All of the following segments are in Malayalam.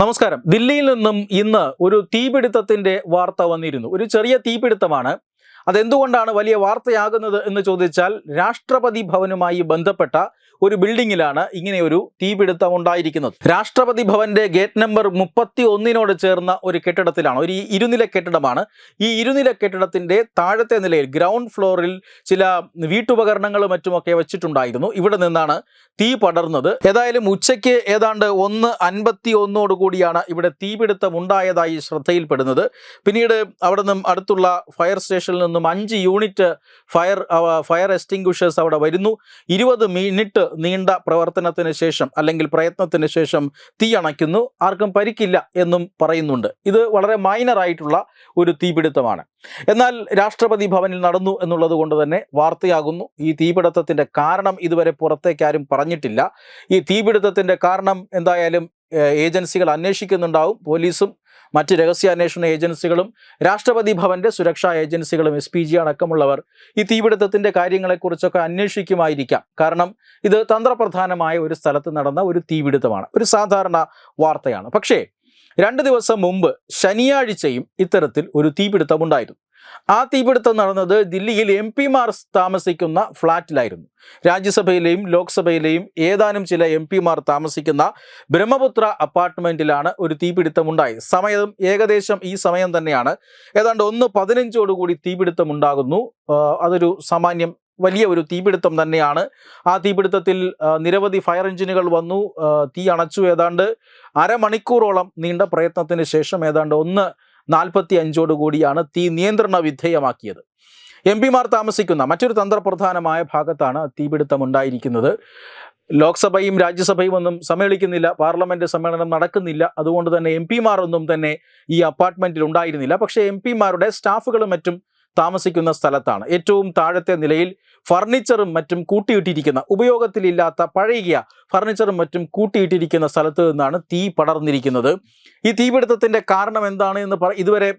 നമസ്കാരം. ദില്ലിയിൽ നിന്നും ഇന്ന് ഒരു തീപിടുത്തത്തിന്റെ വാർത്ത വന്നിരുന്നു. ഒരു ചെറിയ തീപിടുത്തമാണ്. അതെന്തുകൊണ്ടാണ് വലിയ വാർത്തയാകുന്നത് എന്ന് ചോദിച്ചാൽ രാഷ്ട്രപതി ഭവനുമായി ബന്ധപ്പെട്ട ഒരു ബിൽഡിങ്ങിലാണ് ഇങ്ങനെ ഒരു തീപിടുത്തം ഉണ്ടായിരിക്കുന്നത്. രാഷ്ട്രപതി ഭവന്റെ ഗേറ്റ് നമ്പർ മുപ്പത്തി ഒന്നിനോട് ചേർന്ന ഒരു കെട്ടിടത്തിലാണ് ഒരു ഇരുനില കെട്ടിടമാണ്. ഈ ഇരുനില കെട്ടിടത്തിന്റെ താഴത്തെ നിലയിൽ ഗ്രൗണ്ട് ഫ്ലോറിൽ ചില വീട്ടുപകരണങ്ങളും മറ്റുമൊക്കെ വെച്ചിട്ടുണ്ടായിരുന്നു. ഇവിടെ നിന്നാണ് തീ പടർന്നത്. ഏതായാലും ഉച്ചയ്ക്ക് ഏതാണ്ട് ഒന്ന് അൻപത്തി ഒന്നോട് കൂടിയാണ് ഇവിടെ തീപിടുത്തം ഉണ്ടായതായി ശ്രദ്ധയിൽപ്പെടുന്നത്. പിന്നീട് അവിടെ നിന്നും അടുത്തുള്ള ഫയർ സ്റ്റേഷനിൽ നിന്നും അഞ്ച് യൂണിറ്റ് ഫയർ ഫയർ എക്സ്റ്റിങ്ക്വിഷേഴ്സ് അവിടെ വരുന്നു. ഇരുപത് മിനിറ്റ് നീണ്ട പ്രവർത്തനത്തിന് ശേഷം അല്ലെങ്കിൽ പ്രയത്നത്തിന് ശേഷം തീ അണയ്ക്കുന്നു. ആർക്കും പരിക്കില്ല എന്നും പറയുന്നുണ്ട്. ഇത് വളരെ മൈനറായിട്ടുള്ള ഒരു തീപിടുത്തമാണ്. എന്നാൽ രാഷ്ട്രപതി ഭവനിൽ നടന്നു എന്നുള്ളത് കൊണ്ട് തന്നെ വാർത്തയാകുന്നു. ഈ തീപിടുത്തത്തിന്റെ കാരണം ഇതുവരെ പുറത്തേക്ക് ആരും പറഞ്ഞിട്ടില്ല. ഈ തീപിടുത്തത്തിന്റെ കാരണം എന്തായാലും ഏജൻസികൾ അന്വേഷിക്കുന്നുണ്ടാവും. പോലീസും മറ്റ് രഹസ്യാന്വേഷണ ഏജൻസികളും രാഷ്ട്രപതി ഭവന്റെ സുരക്ഷാ ഏജൻസികളും എസ് പി ജി അടക്കമുള്ളവർ ഈ തീപിടുത്തത്തിന്റെ കാര്യങ്ങളെക്കുറിച്ചൊക്കെ അന്വേഷിക്കുമായിരിക്കാം. കാരണം ഇത് തന്ത്രപ്രധാനമായ ഒരു സ്ഥലത്ത് നടന്ന ഒരു തീപിടുത്തമാണ്. ഒരു സാധാരണ വാർത്തയാണ്. പക്ഷേ രണ്ട് ദിവസം മുമ്പ് ശനിയാഴ്ചയും ഇത്തരത്തിൽ ഒരു തീപിടുത്തം ഉണ്ടായിരുന്നു ആ തീപിടുത്തം നടന്നത് ദില്ലിയിൽ എം പിമാർ താമസിക്കുന്ന ഫ്ളാറ്റിലായിരുന്നു. രാജ്യസഭയിലെയും ലോക്സഭയിലെയും ഏതാനും ചില എം പിമാർ താമസിക്കുന്ന ബ്രഹ്മപുത്ര അപ്പാർട്ട്മെന്റിലാണ് ഒരു തീപിടുത്തം ഉണ്ടായത് സമയം ഏകദേശം ഈ സമയം തന്നെയാണ്. ഏതാണ്ട് ഒന്ന് പതിനഞ്ചോടുകൂടി തീപിടുത്തം ഉണ്ടാകുന്നു അതൊരു സാമാന്യം വലിയ ഒരു തീപിടുത്തം തന്നെയാണ്. ആ തീപിടുത്തത്തിൽ നിരവധി ഫയർ എഞ്ചിനുകൾ വന്നു. തീ അണച്ചു. ഏതാണ്ട് അരമണിക്കൂറോളം നീണ്ട പ്രയത്നത്തിന് ശേഷം ഏതാണ്ട് ഒന്ന് നാൽപ്പത്തി അഞ്ചോട് കൂടിയാണ് തീ നിയന്ത്രണ വിധേയമാക്കിയത്. എം പിമാർ താമസിക്കുന്ന മറ്റൊരു തന്ത്രപ്രധാനമായ ഭാഗത്താണ് തീപിടുത്തം ഉണ്ടായിരിക്കുന്നത് ലോക്സഭയും രാജ്യസഭയും ഒന്നും സമ്മേളിക്കുന്നില്ല പാർലമെന്റ് സമ്മേളനം നടക്കുന്നില്ല. അതുകൊണ്ട് തന്നെ എം പിമാർ ഒന്നും തന്നെ ഈ അപ്പാർട്ട്മെന്റിൽ ഉണ്ടായിരുന്നില്ല. പക്ഷേ എം പിമാരുടെ സ്റ്റാഫുകളും മറ്റും താമസിക്കുന്ന സ്ഥലത്താണ്. ഏറ്റവും താഴത്തെ നിലയിൽ ഫർണിച്ചറും മറ്റും കൂട്ടിയിട്ടിരിക്കുന്ന ഉപയോഗത്തിലില്ലാത്ത പഴകിയ ഫർണിച്ചറും മറ്റും കൂട്ടിയിട്ടിരിക്കുന്ന സ്ഥലത്ത് നിന്നാണ് തീ പടർന്നിരിക്കുന്നത്. ഈ തീപിടുത്തത്തിന്റെ കാരണം എന്താണ് എന്ന് ഇതുവരെ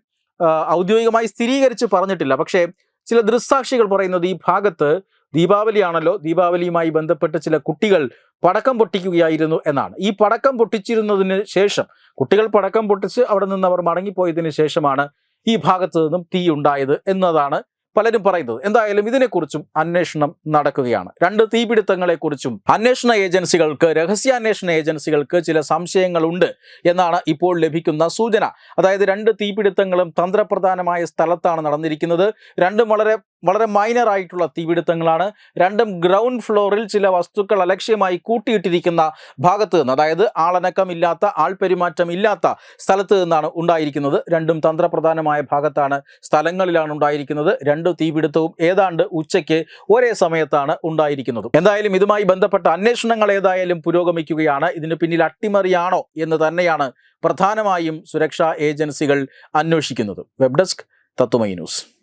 ഔദ്യോഗികമായി സ്ഥിരീകരിച്ച് പറഞ്ഞിട്ടില്ല. പക്ഷേ ചില ദൃക്സാക്ഷികൾ പറയുന്നത് ഈ ഭാഗത്ത് ദീപാവലിയാണല്ലോ. ദീപാവലിയുമായി ബന്ധപ്പെട്ട് ചില കുട്ടികൾ പടക്കം പൊട്ടിക്കുകയായിരുന്നു എന്നാണ്. ഈ പടക്കം പൊട്ടിച്ചിരുന്നതിന് ശേഷം കുട്ടികൾ പടക്കം പൊട്ടിച്ച് അവിടെ നിന്ന് അവർ മടങ്ങിപ്പോയതിനു ശേഷമാണ് ഈ ഭാഗത്ത് നിന്നും തീ ഉണ്ടായത് എന്നതാണ് പലരും പറയുന്നത് എന്തായാലും ഇതിനെക്കുറിച്ചും അന്വേഷണം നടക്കുകയാണ്. രണ്ട് തീപിടുത്തങ്ങളെക്കുറിച്ചും അന്വേഷണ ഏജൻസികൾക്ക് രഹസ്യാന്വേഷണ ഏജൻസികൾക്ക് ചില സംശയങ്ങളുണ്ട് എന്നാണ് ഇപ്പോൾ ലഭിക്കുന്ന സൂചന. അതായത് രണ്ട് തീപിടുത്തങ്ങളും തന്ത്രപ്രധാനമായ സ്ഥലത്താണ് നടന്നിരിക്കുന്നത്. രണ്ടും വളരെ വളരെ മൈനർ ആയിട്ടുള്ള തീപിടുത്തങ്ങളാണ്. രണ്ടും ഗ്രൗണ്ട് ഫ്ലോറിൽ ചില വസ്തുക്കൾ അലക്ഷ്യമായി കൂട്ടിയിട്ടിരിക്കുന്ന ഭാഗത്ത് നിന്ന് അതായത് ആളനക്കമില്ലാത്ത ആൾപെരുമാറ്റം ഇല്ലാത്ത സ്ഥലത്ത് നിന്നാണ് ഉണ്ടായിരിക്കുന്നത്. രണ്ടും തന്ത്രപ്രധാനമായ ഭാഗത്താണ് സ്ഥലങ്ങളിലാണ് ഉണ്ടായിരിക്കുന്നത്. രണ്ട് തീപിടുത്തവും ഏതാണ്ട് ഉച്ചയ്ക്ക് ഒരേ സമയത്താണ് ഉണ്ടായിരിക്കുന്നത്. എന്തായാലും ഇതുമായി ബന്ധപ്പെട്ട അന്വേഷണങ്ങൾ ഏതായാലും പുരോഗമിക്കുകയാണ്. ഇതിന് പിന്നിൽ അട്ടിമറിയാണോ എന്ന് തന്നെയാണ് പ്രധാനമായും സുരക്ഷാ ഏജൻസികൾ അന്വേഷിക്കുന്നത്. Web desk Tatwamayi news.